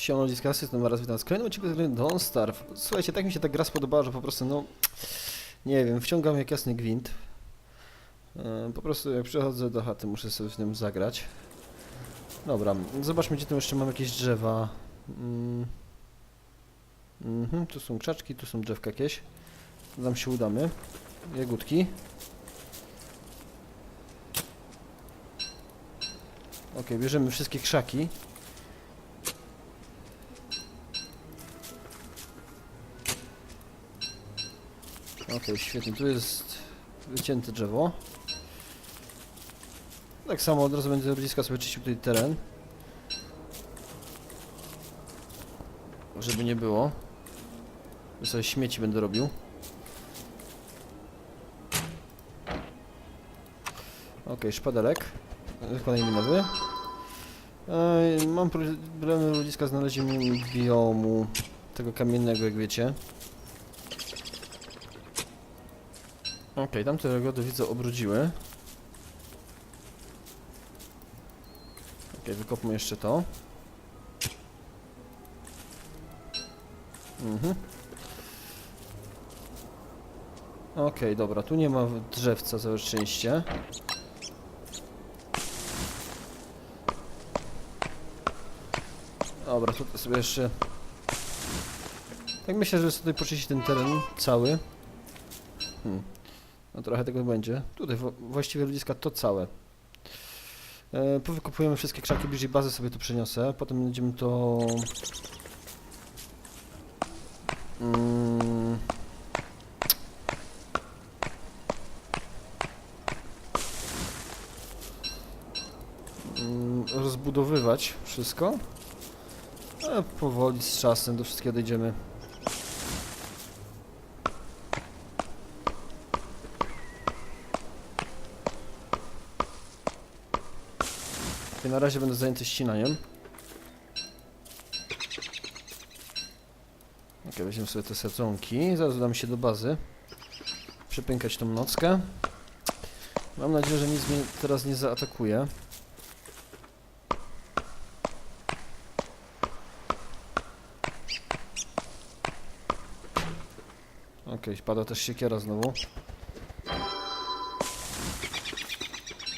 Siemano Discussy, jestem raz witam z kolejnym odcinku z gry Don't Starve. Słuchajcie, tak mi się ta gra spodobała, że po prostu, no... Nie wiem, wciągam jak jasny gwint. E, Po prostu jak przychodzę do chaty, muszę sobie w tym zagrać. Dobra, zobaczmy gdzie tu jeszcze mam jakieś drzewa. Mm. Mhm, tu są krzaczki, tu są drzewka jakieś. Tam się udamy. Jagódki. Ok, bierzemy wszystkie krzaki. Ok, świetnie. Tu jest wycięte drzewo. Tak samo od razu będę bliska sobie czyścił tutaj teren. Żeby nie było. Że sobie śmieci będę robił. Ok, szpadelek. Kolejny nowy. Ej, mam problemy ludziska z znalezieniem biomu tego kamiennego, jak wiecie. Okej, tamte rogody widzę obrudziły. Okej, wykopmy jeszcze to. Mhm. Okej, dobra, tu nie ma drzewca, całe szczęście. Dobra, tutaj sobie jeszcze... Tak myślę, że sobie poczyścić ten teren cały. Hmm. No trochę tego będzie. Tutaj właściwie ludziska to całe. E, powykupujemy wszystkie krzaki bliżej bazy, sobie to przeniosę. Potem będziemy to... Mm. Mm, rozbudowywać wszystko. A powoli z czasem do wszystkiego dojdziemy. Na razie będę zajęty ścinaniem. Ok, weźmiemy sobie te sadzonki. Zaraz udamy się do bazy. Przepękać tą nockę. Mam nadzieję, że nic mnie teraz nie zaatakuje. Okej, padła też siekiera znowu.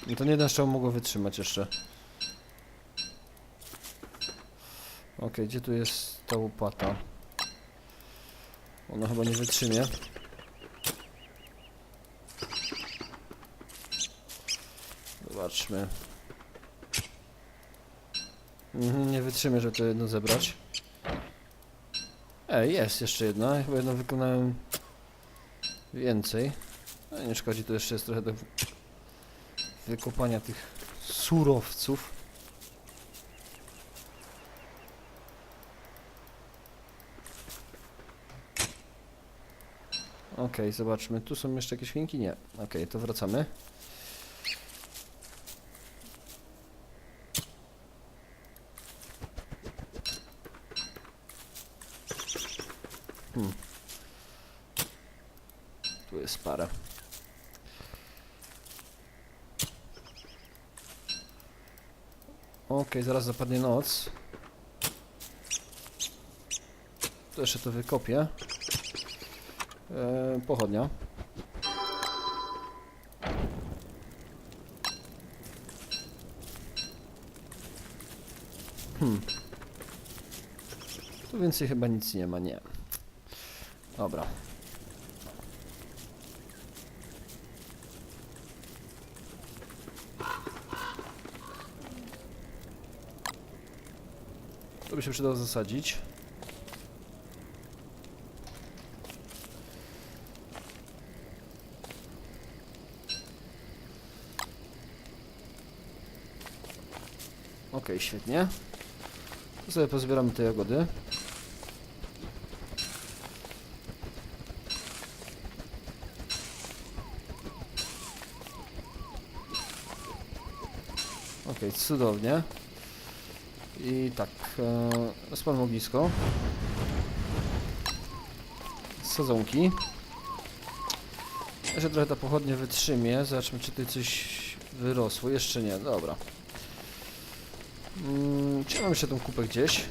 No to nie jeden strzał mogło wytrzymać jeszcze. Okej, gdzie tu jest ta łopata? Ona chyba nie wytrzymie. Zobaczmy. Mhm, nie wytrzymie, żeby to jedno zebrać. Ej, jest jeszcze jedna. Chyba jedno wykonałem więcej. No nie szkodzi, to jeszcze jest trochę do wykopania tych surowców. Okej, zobaczmy. Tu są jeszcze jakieś świnki? Nie. Okej, to wracamy. Hmm. Tu jest parę. Okej, zaraz zapadnie noc. To jeszcze to wykopię. Eee, pochodnia. Hmm. Tu więcej chyba nic nie ma, nie. Dobra. To by się przydało zasadzić. Okej, świetnie. To sobie pozbieramy te jagody. Okej, cudownie. I tak, e, spalmy ognisko. Sadzonki. Jeszcze trochę ta pochodnia wytrzymie. Zobaczmy, czy tutaj coś wyrosło. Jeszcze nie, dobra. Mm, czy mam jeszcze tą kupę gdzieś?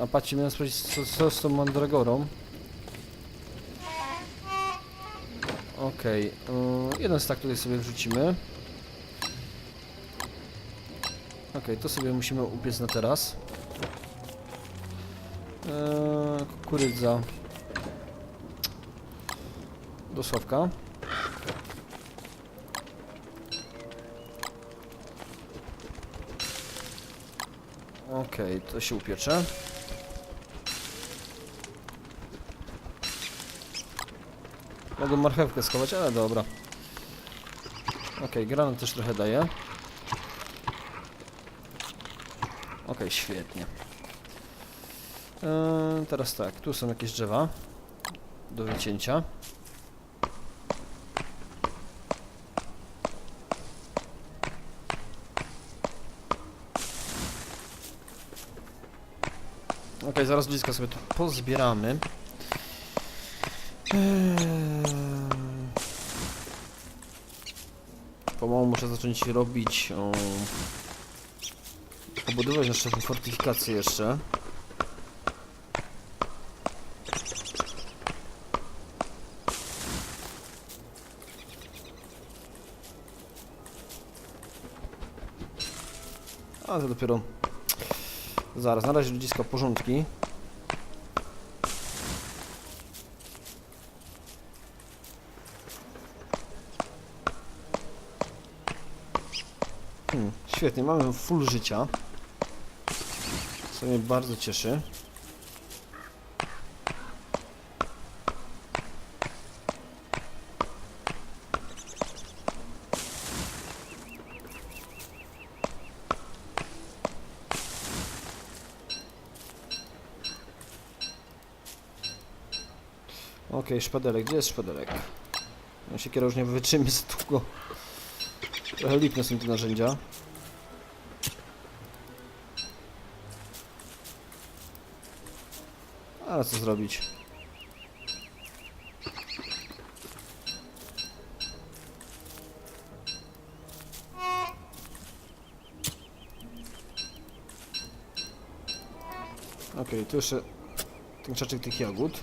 A patrzcie, miałem sprawdzić co, co z tą mandragorą. Okej, okay, yy, jeden stak tutaj sobie wrzucimy. Okej, okay, to sobie musimy upiec na teraz. Yy, kukurydza. Do. To się upiecze. Mogę marchewkę schować, ale dobra. Okej, granat też trochę daje. Okej, świetnie. Eee, teraz tak, tu są jakieś drzewa do wycięcia. Zaraz blisko sobie to pozbieramy. Eee, Pomału muszę zacząć robić o, obudować jeszcze tą fortyfikację jeszcze. A to dopiero zaraz, na ludziska porządki. Hmm, świetnie, mamy full życia. Co mnie bardzo cieszy. Okej, szpadelek, gdzie jest szpadelek? No siekiera już nie wytrzymy za długo. Trochę lipne są te narzędzia. Ale co zrobić? Okej, tu jeszcze ten krzaczek tych jagód.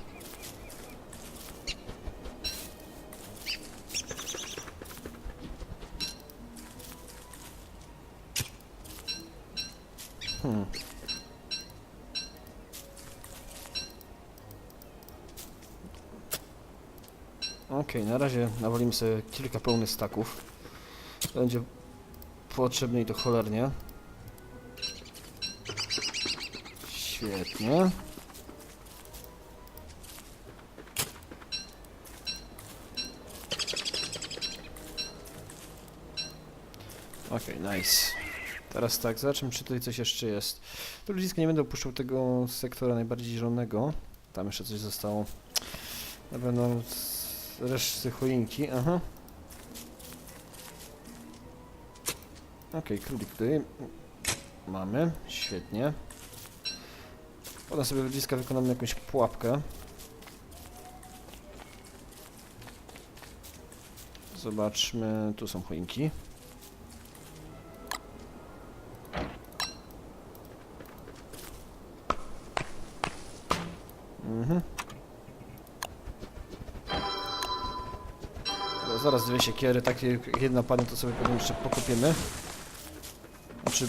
Na razie nawalimy sobie kilka pełnych staków. Będzie potrzebne i to cholernie. Świetnie. Okej, nice. Teraz tak, zobaczymy czy tutaj coś jeszcze jest. Tu ludziska nie będę opuszczał tego sektora najbardziej zielonego. Tam jeszcze coś zostało. Na pewno reszty choinki, aha. Okej, królik tutaj mamy, świetnie. Potem sobie ludziska wykonamy jakąś pułapkę. Zobaczmy, tu są choinki. Zaraz dwie siekiery, takie jedna padnie, to sobie potem jeszcze pokopiemy. Znaczy,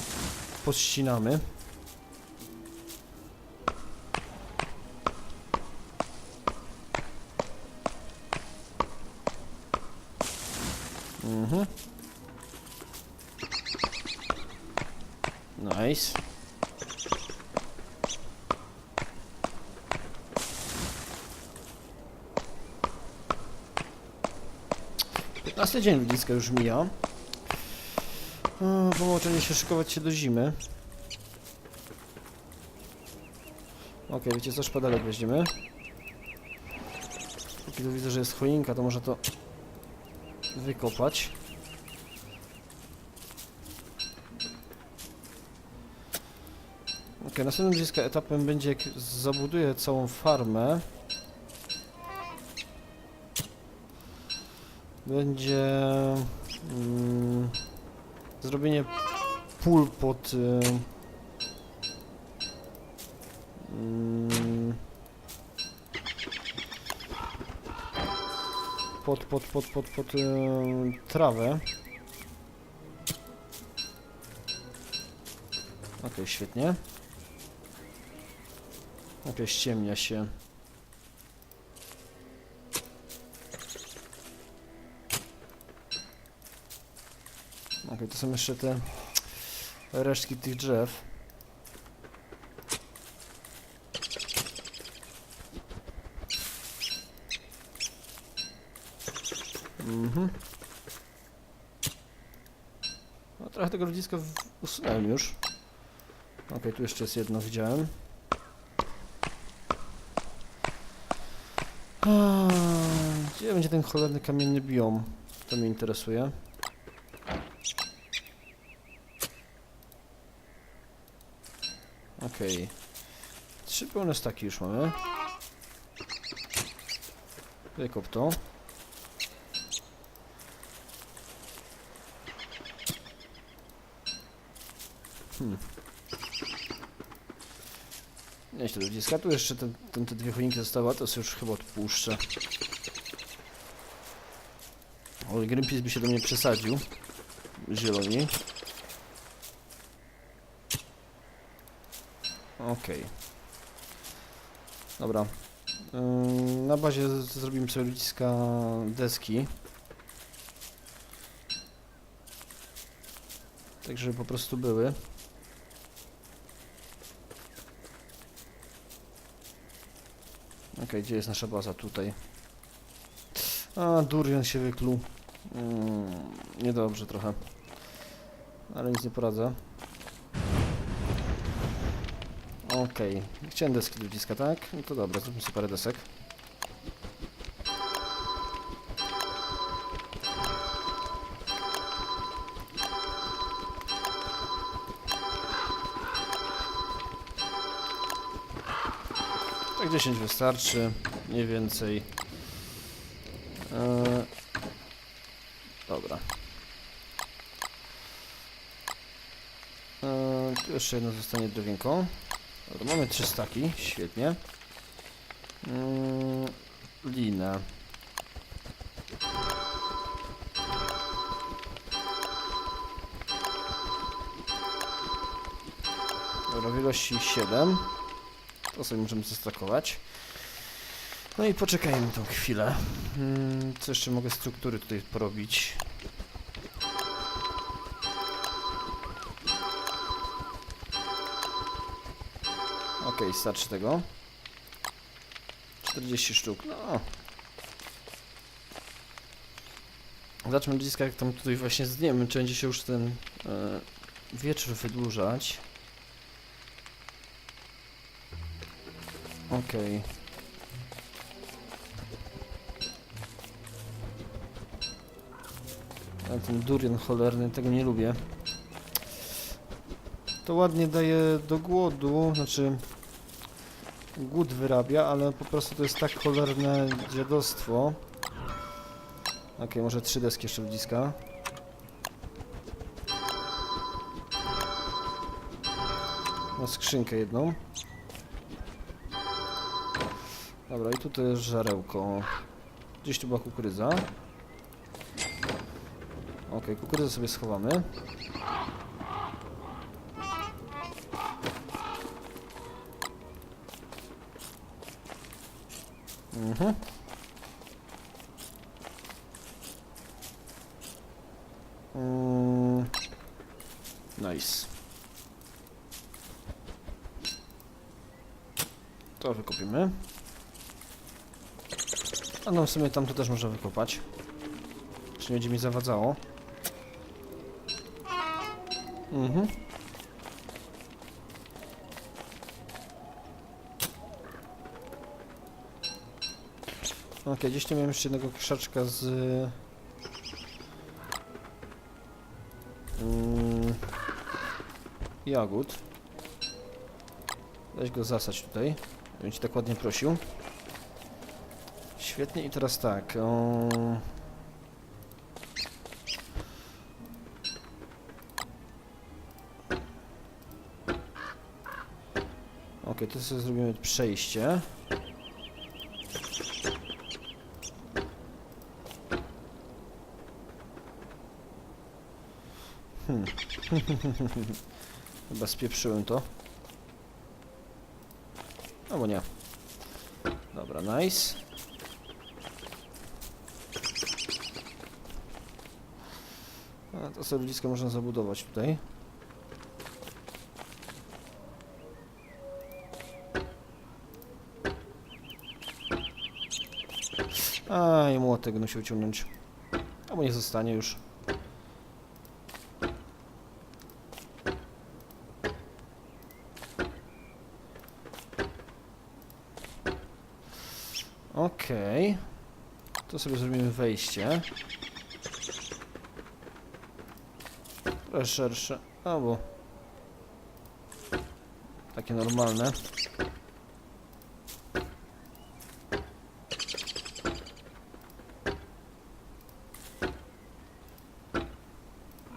podścinamy. 15 dzień blisko już mija. Połączenie się szykować się do zimy. Ok, wiecie co, szpadalek weźmiemy. Kiedy tu widzę, że jest choinka, to może to wykopać. Ok, następnym etapem będzie jak zabuduję całą farmę. Będzie mm, zrobienie pól pod y, Mm. Pod, pod, pod, pod, pod em, trawę. Okej, świetnie. Okej, ściemnia się. Okej, to są jeszcze te resztki tych drzew. Mhm. No trochę tego ludziska usunąłem już. Okej, tu jeszcze jest jedno, widziałem. Gdzie będzie ten cholerny kamienny biom? To mnie interesuje. Okej. Trzy pełne staki już mamy. Wykop to. Hmm. Nieźle ludziska, tu jeszcze te, te, te dwie choinki zostały, to sobie już chyba odpuszczę. Oj, Greenpeace by się do mnie przesadził. Zieloni. Okej. Dobra. Ym, Na bazie zrobimy sobie ludziska deski. Tak, żeby po prostu były. Okej, gdzie jest nasza baza? Tutaj. A, Durian się wykluł. Mm, niedobrze trochę. Ale nic nie poradzę. Okej, chciałem deski do dziska, tak? No to dobra, zróbmy sobie parę desek. Tak 10 wystarczy, nie więcej. Eee, dobra. Eee, jeszcze jedno zostanie drewienko. Dobra, mamy trzy staki, świetnie. Mm, linę. Dobra, w ilości 7. To sobie możemy zestakować. No i poczekajmy tą chwilę. Mm, co jeszcze mogę struktury tutaj porobić? Okej, starczy tego. 40 sztuk, no. Ludziska, jak tam tutaj właśnie z dniem, czy będzie się już ten e, wieczór wydłużać. Okej. A ten durian cholerny, tego nie lubię. To ładnie daje do głodu, znaczy głód wyrabia, ale po prostu to jest tak cholerne dziadostwo. Okej, może trzy deski jeszcze ludziska. Na skrzynkę jedną. Dobra, i tutaj jest żarełko. Gdzieś tu była kukurydza. Okej, kukurydzę sobie schowamy. Mhm. Mm. Nice. To wykopimy. A no w sumie tam to też można wykopać. Czy nie będzie mi zawadzało? Mhm. Ok, gdzieś tu miałem jeszcze jednego krzaczka z... Mm, jagód. Weź go zasać tutaj. Bym ci tak ładnie prosił. Świetnie i teraz tak. O... To sobie zrobimy przejście. Hmm. Chyba spieprzyłem to. Albo nie. Dobra, nice. A to sobie ludziska można zabudować tutaj. A i młotek będę musiał ciągnąć. Albo nie zostanie już. Okej. To sobie zrobimy wejście. Trochę szersze. Albo takie normalne.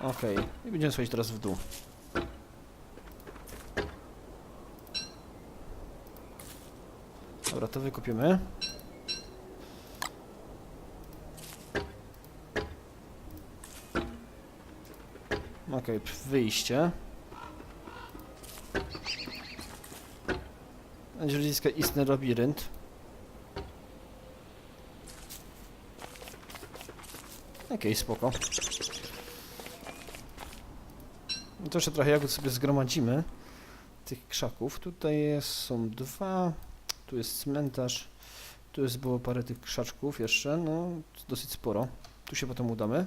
Okej. I będziemy schodzić teraz w dół. Dobra, to wykopiemy. Okej, p- wyjście. Będzie bliska istny labirynt. Okej, spoko. No to jeszcze trochę jagód sobie zgromadzimy. Tych krzaków. Tutaj jest, są dwa. Tu jest cmentarz. Tu jest było parę tych krzaczków jeszcze. No, dosyć sporo. Tu się potem udamy.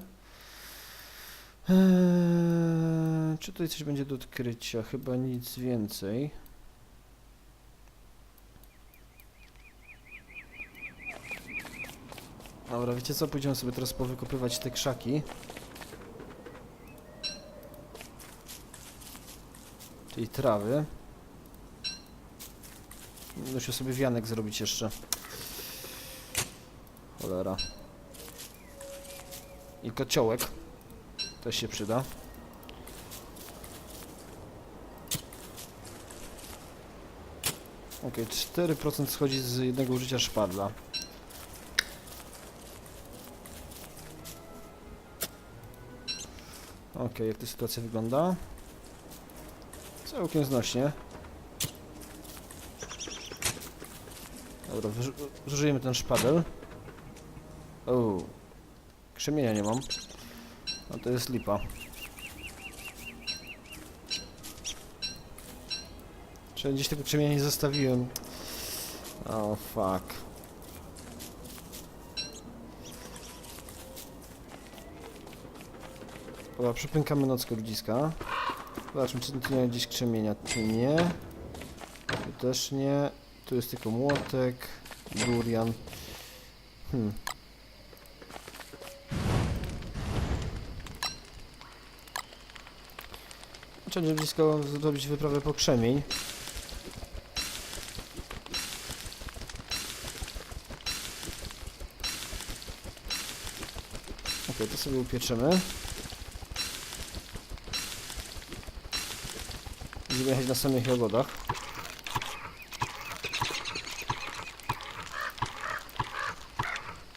Eee, czy tutaj coś będzie do odkrycia? Chyba nic więcej. Dobra, wiecie co? Pójdziemy sobie teraz powykopywać te krzaki. Czyli trawy. Muszę sobie wianek zrobić jeszcze. Cholera. I kociołek. Też się przyda. Ok, 4% schodzi z jednego użycia szpadla. Ok, jak ta sytuacja wygląda? Całkiem znośnie. Dobra, zużyjemy ten szpadel. O, krzemienia nie mam. No to jest lipa. Czy gdzieś tego krzemienia nie zostawiłem? Oh, fuck. Dobra, przypękamy nockę ludziska. Zobaczmy, czy tu nie ma gdzieś krzemienia. Tu nie. Tu też nie. Tu jest tylko młotek. Durian. Hmm. Trzeba blisko zrobić wyprawę po krzemień. Ok, to sobie upieczymy. Będziemy jechać na samych jagodach.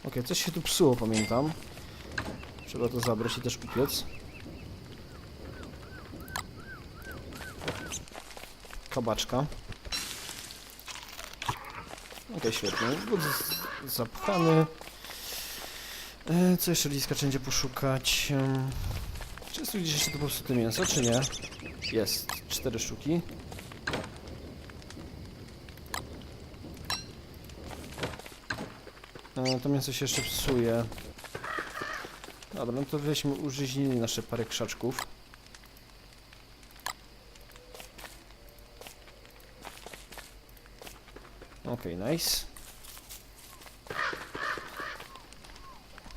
Ok, coś się tu psuło, pamiętam. Trzeba to zabrać i też upiec. Kabaczka. Ok, świetnie. Z- zapchany. E, co jeszcze liska będzie poszukać? Czy jest gdzieś jeszcze to popsute mięso, czy nie? Jest. Cztery sztuki. E, to mięso się jeszcze psuje. Dobra, no to weźmy użyźnili nasze parę krzaczków. Okej, nice.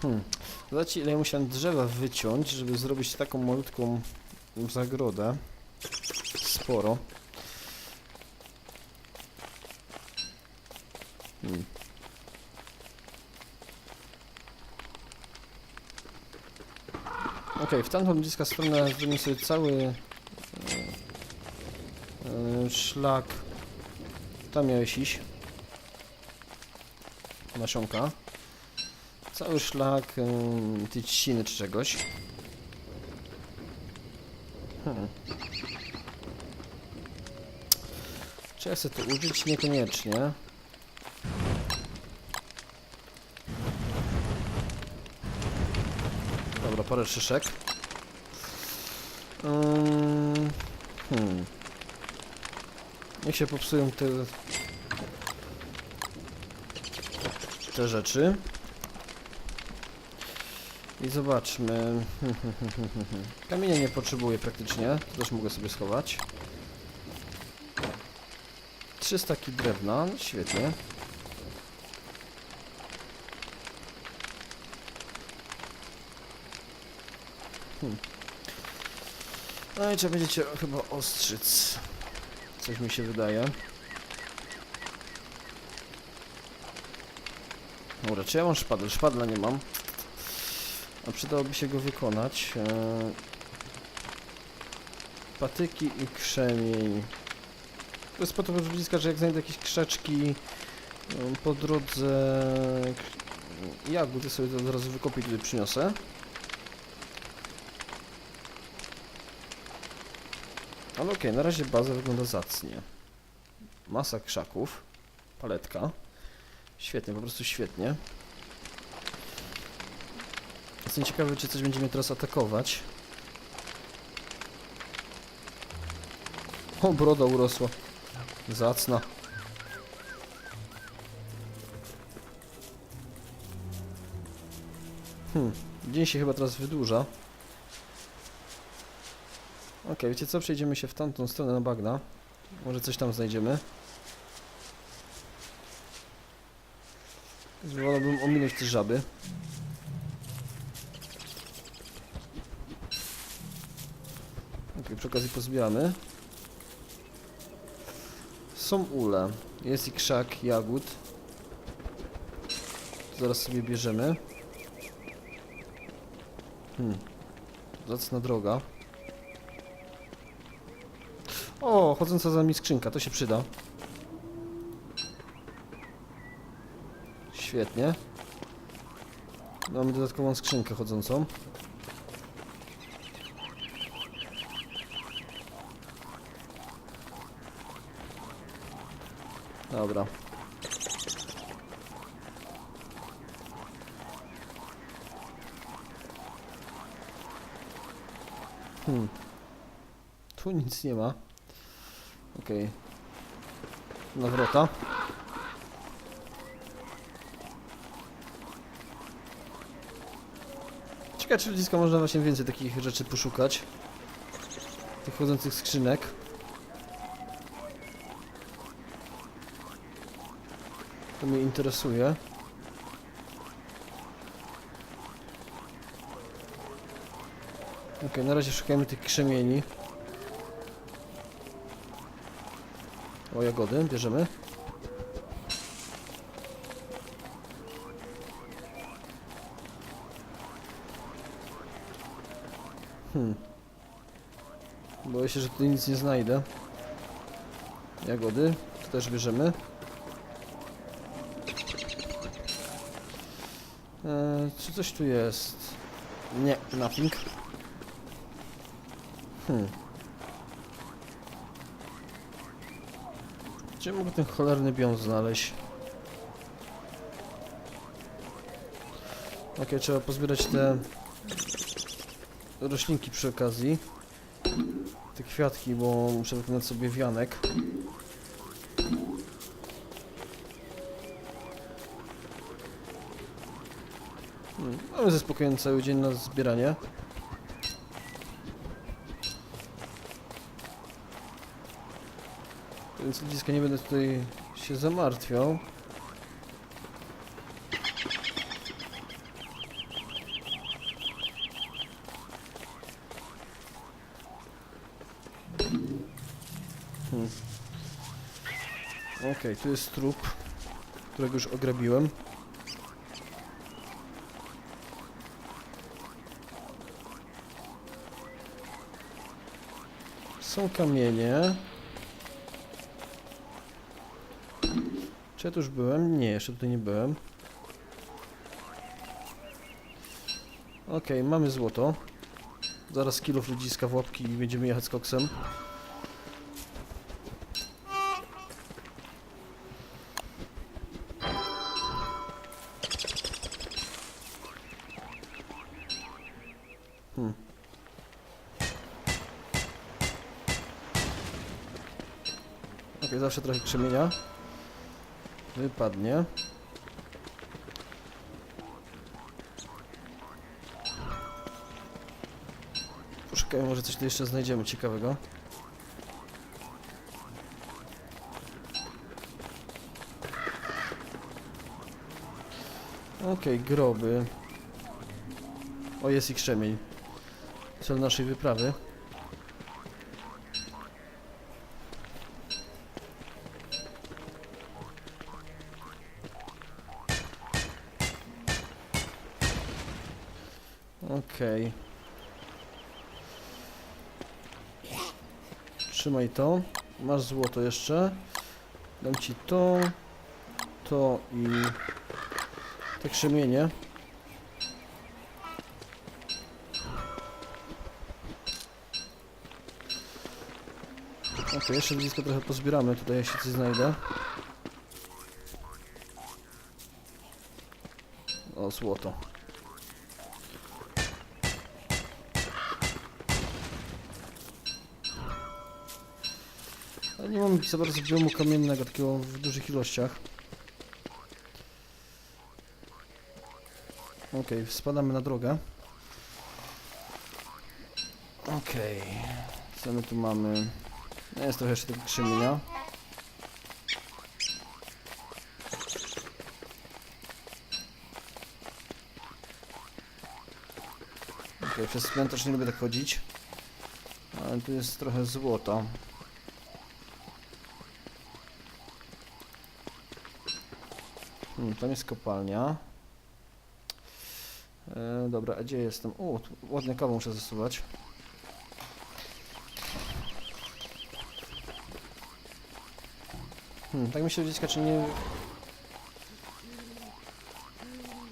Hmm. Zobaczcie ile musiałem drzewa wyciąć, żeby zrobić taką malutką zagrodę. Sporo. Hmm. Okej, w tamtą bliska stronę zrobimy sobie cały e, szlak Tam miałeś iść. Nasionka. Cały szlak ym, tej czy czegoś. Hmm. Czy ja chcę to użyć? Niekoniecznie. Dobra, parę szyszek. Hmm. Niech się popsują te... te rzeczy. I zobaczmy. Kamienia nie potrzebuję praktycznie. To też mogę sobie schować. Trzy staki drewna. No, świetnie. Hmm. No i trzeba będziecie chyba ostrzyc. Coś mi się wydaje. Dobra, czy ja mam szpadel? Szpadla nie mam. A przydałoby się go wykonać. Eee, patyki i krzemień. To jest po to ludziska, że jak znajdę jakieś krzaczki em, po drodze jagód, to sobie to od razu wykopię i tutaj przyniosę. Ale okej, na razie baza wygląda zacnie. Masa krzaków. Paletka. Świetnie, po prostu świetnie. Jestem ciekawy, czy coś będzie mnie teraz atakować. O, broda urosła. Zacna. Hmm, dzień się chyba teraz wydłuża. Okej, wiecie co? Przejdziemy się w tamtą stronę na bagna. Może coś tam znajdziemy. Wolałbym ominąć te żaby. Okej, przy okazji pozbieramy. Są ule. Jest i krzak jagód. Zaraz sobie bierzemy. Hmm. Zacna droga. O, chodząca za nami skrzynka, to się przyda. Świetnie. Mamy dodatkową skrzynkę chodzącą. Dobra. Hmm. Tu nic nie ma. Okej. Nawrota. Ciekawe, czy ludziska można właśnie więcej takich rzeczy poszukać. Tych chodzących skrzynek. To mnie interesuje. Okej, na razie szukajmy tych krzemieni. O, jagody, bierzemy. Hmm. Boję się, że tutaj nic nie znajdę. Jagody, to też bierzemy. Eee, czy coś tu jest? Nie, nothing. Hmm. Gdzie mogę ten cholerny biom znaleźć? Okej, trzeba pozbierać te roślinki przy okazji. Te kwiatki, bo muszę wykonać sobie wianek. Hmm, Mamy ze spokojem cały dzień na zbieranie. Więc ludziska nie będę tutaj się zamartwiał. Okej, tu jest trup, którego już ograbiłem. Są kamienie. Czy ja tu już byłem? Nie, jeszcze tutaj nie byłem. Okej, mamy złoto. Zaraz kilów ludziska w łapki i będziemy jechać z koksem. Okej, zawsze trochę krzemienia. Wypadnie. Poszukajmy, może coś tu jeszcze znajdziemy ciekawego. Okej, groby. O, jest i krzemień. Cel naszej wyprawy. To. Masz złoto jeszcze. Dam ci to, to i te krzemienie. Ok, jeszcze blisko trochę pozbieramy tutaj, jeśli coś znajdę. O, złoto. Mam za bardzo biomu kamiennego, takiego w dużych ilościach. Okej, spadamy na drogę. Okej, co my tu mamy? No jest trochę jeszcze tego krzemienia. Okej, przez cmentarz nie lubię tak chodzić. Ale tu jest trochę złota. Hmm, tam jest kopalnia. E, dobra, a gdzie jestem? O, tu ładne kawał muszę zasuwać. Hmm, tak myślę, dziecka, czy nie...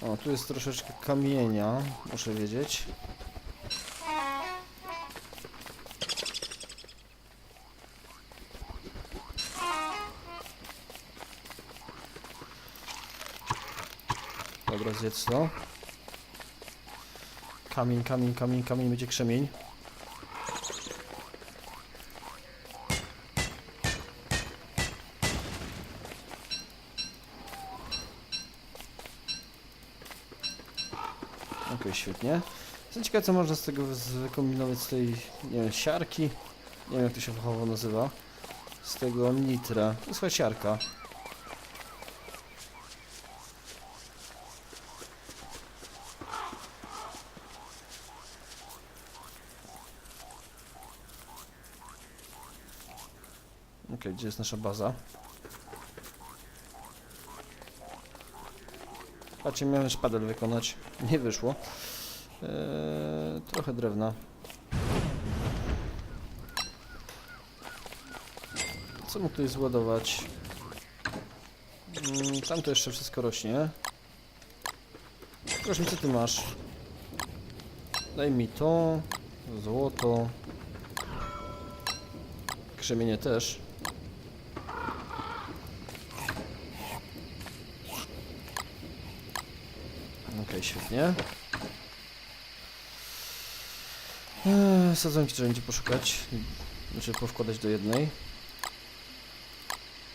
O, tu jest troszeczkę kamienia, muszę wiedzieć. Zjedz. Kamień, kamień, kamień, kamień, będzie krzemień. Okej, świetnie. Jestem ciekaw, co można z tego wykombinować, z tej, nie wiem, siarki. Nie wiem, jak to się fachowo nazywa. Z tego nitra. To jest chyba siarka. Okej, gdzie jest nasza baza? Patrzcie, miałem szpadel wykonać. Nie wyszło. Eee, trochę drewna. Co mógł tutaj zładować? Mm, tam to jeszcze wszystko rośnie. Proszę mi, co ty masz? Daj mi to. Złoto. Krzemienie też. Okej, świetnie. Eee, sadzonki trzeba będzie poszukać. Znaczy powkładać do jednej.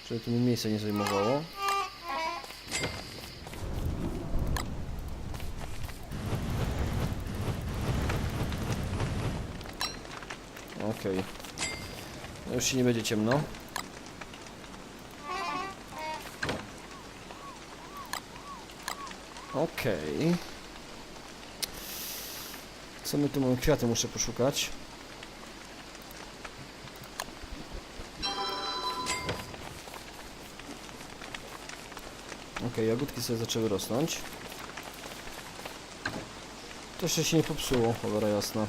Żeby to mi miejsce nie zajmowało. Okej. No Już się nie będzie ciemno. Okej. Co my tu mamy? Kwiaty muszę poszukać. Okej, jagódki sobie zaczęły rosnąć. To jeszcze się nie popsuło, cholera jasna.